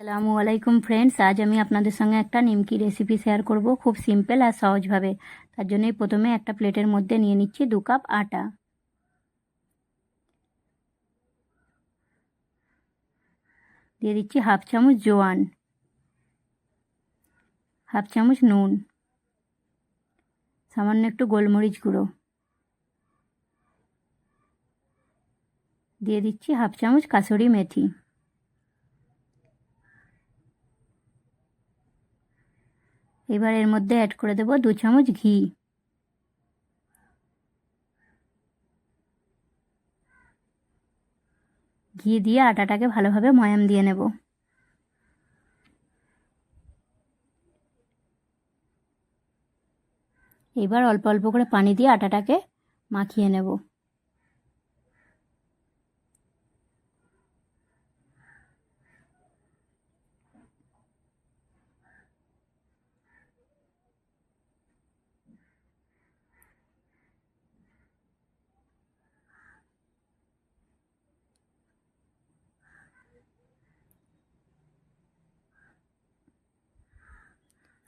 আসসালামু আলাইকুম ফ্রেন্ডস আজ আমি আপনাদের সঙ্গে একটা নিমকি রেসিপি শেয়ার করব খুব সিম্পল আর সহজভাবে। তার জন্যই প্রথমে একটা প্লেটের মধ্যে নিয়ে নিচ্ছি দু কাপ আটা। দিয়ে দিচ্ছি হাফ চামচ জোয়ান। হাফ চামচ নুন। সামান্য একটু গোলমরিচ গুঁড়ো। দিয়ে দিচ্ছি হাফ চামচ কাসুরি মেথি। এবার এর মধ্যে অ্যাড করে দেব দু চামচ ঘি। ঘি দিয়ে আটাটাকে ভালোভাবে ময়াম দিয়ে নেব। এবার অল্প অল্প করে পানি দিয়ে আটাটাকে মাখিয়ে নেব।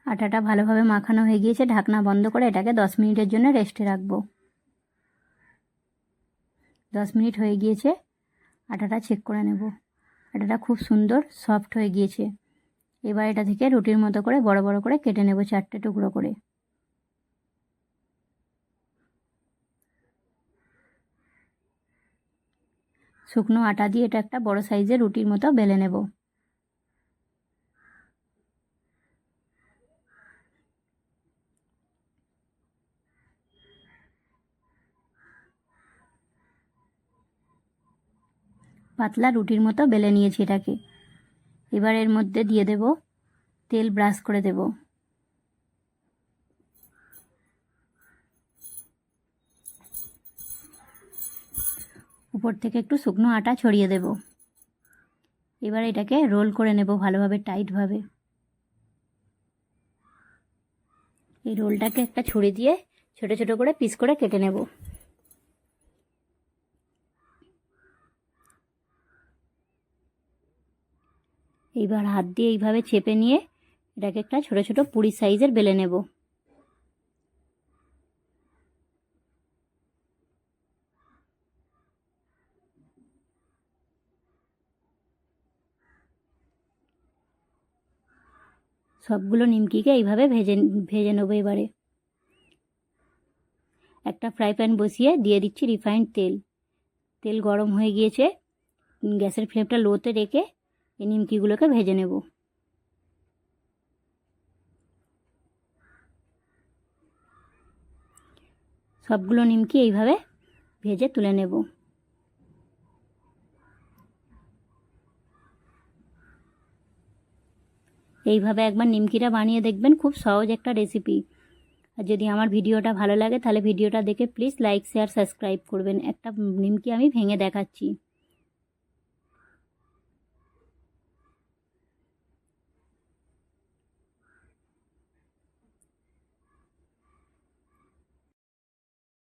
আটাটা ভালোভাবে মাখানো হয়ে গিয়েছে, ঢাকনা বন্ধ করে এটাকে দশ মিনিটের জন্য রেস্টে রাখব। দশ মিনিট হয়ে গিয়েছে, আটাটা চেক করে নেব। আটাটা খুব সুন্দর, সফট হয়ে গিয়েছে। এবার এটা থেকে রুটির মতো করে বড় বড় করে কেটে নেব চারটে টুকরো করে। শুকনো আটা দিয়ে এটা একটা বড় সাইজের রুটির মতো বেলে নেব। পাতলা রুটির মতো বেলে নিয়েছি এটাকে। এবার এর মধ্যে দিয়ে দেব তেল ব্রাশ করে দেব। উপর থেকে একটু শুকনো আটা ছড়িয়ে দেব। এবার এটাকে রোল করে নেব ভালোভাবে, টাইটভাবে। এই রোলটাকে একটা ছুরি দিয়ে ছোট ছোট করে পিস করে কেটে নেব। এইবার হাত দিয়ে এইভাবে চেপে নিয়ে এটাকে একটা ছোট ছোট পুরি সাইজের বেলে নেব। সবগুলো নিমকিকে এইভাবে ভেজে ভেজে নেব এবারে। একটা ফ্রাই প্যান বসিয়ে দিয়ে দিচ্ছি রিফাইন্ড তেল। তেল গরম হয়ে গিয়েছে, গ্যাসের ফ্লেমটা লোতে রেখে এই নিমকিগুলোকে ভেজে নেব। সবগুলো নিমকি এইভাবে ভেজে তুলে নেব। এইভাবে একবার নিমকিটা বানিয়ে দেখবেন, খুব সহজ একটা রেসিপি। আর যদি আমার ভিডিওটা ভালো লাগে, তাহলে ভিডিওটা দেখে প্লিজ লাইক, শেয়ার, সাবস্ক্রাইব করবেন। একটা নিমকি আমি ভেঙে দেখাচ্ছি।